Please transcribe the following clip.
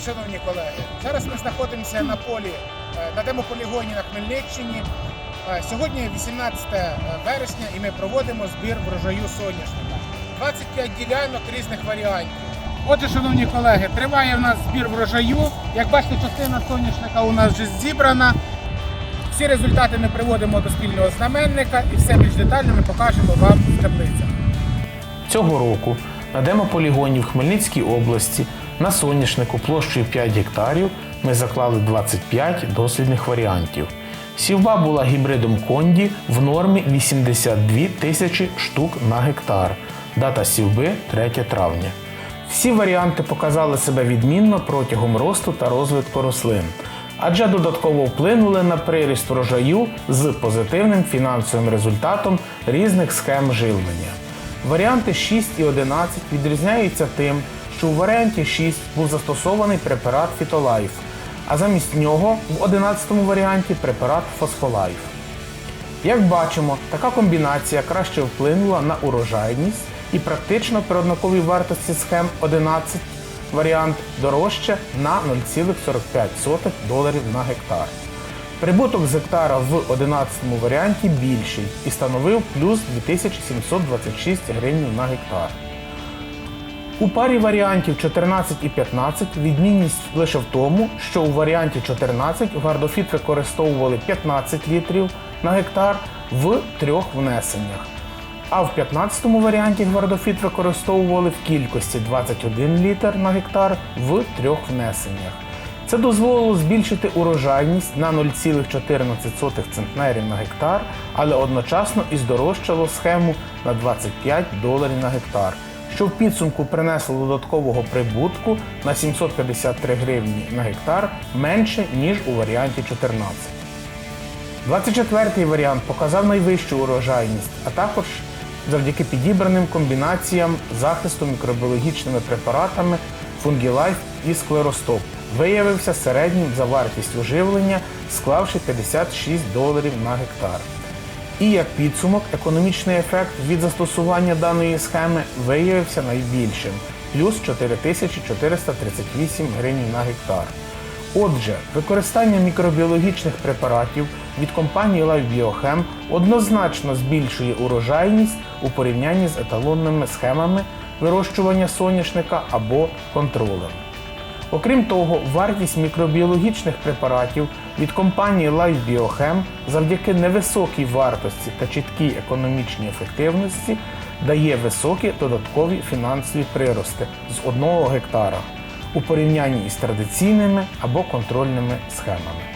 шановні колеги, зараз ми знаходимося на полі е, на демополігоні на Хмельниччині. Е, Сьогодні 18 вересня і ми проводимо збір врожаю соняшника. 25 ділянок різних варіантів. Отже, шановні колеги, триває в нас збір врожаю. Як бачите, частина соняшника у нас вже зібрана. Всі результати ми приводимо до спільного знаменника і все більш детально ми покажемо вам в таблицях. Цього року на демополігоні в Хмельницькій області на соняшнику площею 5 гектарів ми заклали 25 дослідних варіантів. Сівба була гібридом Конді в нормі 82 тисячі штук на гектар. Дата сівби 3 травня. Всі варіанти показали себе відмінно протягом росту та розвитку рослин, адже додатково вплинули на приріст врожаю з позитивним фінансовим результатом різних схем живлення. Варіанти 6 і 11 відрізняються тим, що у варіанті 6 був застосований препарат Фітолайф, а замість нього в 11 варіанті препарат Фосфолайф. Як бачимо, така комбінація краще вплинула на урожайність і практично при однаковій вартості схем 11 варіант дорожче на 0,45 доларів на гектар. Прибуток з гектара в 11 варіанті більший і становив плюс 2726 гривень на гектар. У парі варіантів 14 і 15 відмінність лише в тому, що у варіанті 14 в гардофіт використовували 15 літрів на гектар в трьох внесеннях. А в 15 варіанті гвардофіт використовували в кількості 21 літр на гектар в трьох внесеннях. Це дозволило збільшити урожайність на 0,14 центнерів на гектар, але одночасно і здорожчало схему на 25 доларів на гектар, що в підсумку принесло додаткового прибутку на 753 гривні на гектар менше, ніж у варіанті 14. 24-й варіант показав найвищу урожайність, а також завдяки підібраним комбінаціям захисту мікробіологічними препаратами Фунгілайф і Склеростоп виявився середнім за вартістю живлення, склавши 56 доларів на гектар. І як підсумок, економічний ефект від застосування даної схеми виявився найбільшим плюс 4438 гривень на гектар. Отже, використання мікробіологічних препаратів від компанії LifeBioChem однозначно збільшує урожайність у порівнянні з еталонними схемами вирощування соняшника або контролем. Окрім того, вартість мікробіологічних препаратів від компанії LifeBioChem завдяки невисокій вартості та чіткій економічній ефективності дає високі додаткові фінансові прирости з 1 гектара у порівнянні із традиційними або контрольними схемами.